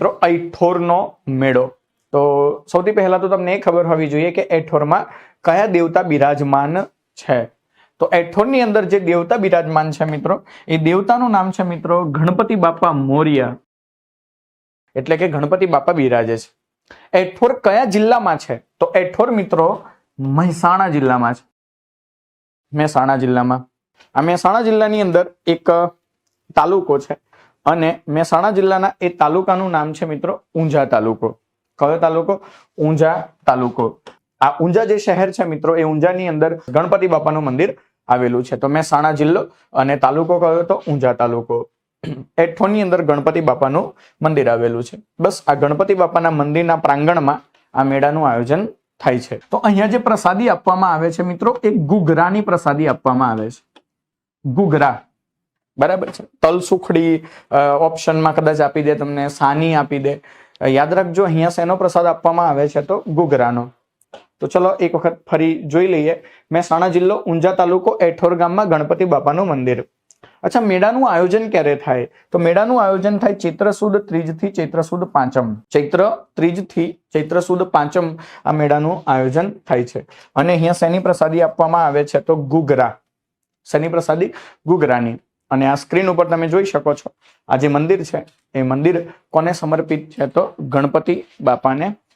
મિત્રો ઐઠોરનો મેળો. તો સૌથી પહેલા તો તમને એ ખબર હોવી જોઈએ કે એઠોરમાં કયા દેવતા બિરાજમાન છે. તો એઠોરની અંદર જે દેવતા બિરાજમાન છે મિત્રો, એ દેવતાનું નામ છે મિત્રો ગણપતિ બાપા મોરિયા. એટલે કે ગણપતિ બાપા બિરાજે છે. એઠોર કયા જિલ્લામાં છે? તો એઠોર મિત્રો મહેસાણા જિલ્લામાં છે. મહેસાણા જિલ્લામાં. આ મહેસાણા જિલ્લાની અંદર એક તાલુકો છે. અને મહેસાણા જિલ્લાના એ તાલુકાનું નામ છે મિત્રો ઊંઝા તાલુકો. કયો તાલુકો? ઊંઝા તાલુકો. આ ઊંઝા જે શહેર છે મિત્રો એ ઊંઝાની અંદર ગણપતિ બાપાનું મંદિર આવેલું છે. તો મહેસાણા જિલ્લો અને તાલુકો કયો તો ઊંઝા તાલુકો. એઠોની અંદર ગણપતિ બાપાનું મંદિર આવેલું છે. બસ આ ગણપતિ બાપાના મંદિરના પ્રાંગણમાં આ મેળાનું આયોજન થાય છે. તો અહીંયા જે પ્રસાદી આપવામાં આવે છે મિત્રો એ ગુગરાની પ્રસાદી આપવામાં આવે છે. ગુગરા. બરાબર છે? તલ સુખડી ઓપ્શનમાં કદાચ આપી દે તમને, સાની આપી દે. યાદ રાખજો, અહીંયા શેનો પ્રસાદ આપવામાં આવે છે તો ગુગરાનો તો ચલો એક વખત ફરી જોઈ લઈએ. મહેસાણા જિલ્લો, ઊંઝા તાલુકો, એઠોર ગામમાં ગણપતિ બાપાનું મંદિર. અચ્છા, મેળાનું આયોજન ક્યારે થાય? તો મેળાનું આયોજન થાય ચૈત્ર સુદ ત્રીજથી ચૈત્ર સુદ પાંચમ. ચૈત્ર ત્રીજથી ચૈત્ર સુદ પાંચમ આ મેળાનું આયોજન થાય છે. અને અહીંયા શેની પ્રસાદી આપવામાં આવે છે તો ગુગરા શેની પ્રસાદી? ગુગરાની અને આ સ્ક્રીન ઉપર તમે જોઈ શકો છો, આ જે મંદિર છે, એ મંદિર કોને સમર્પિત છે તો ગણપતિ બાપાને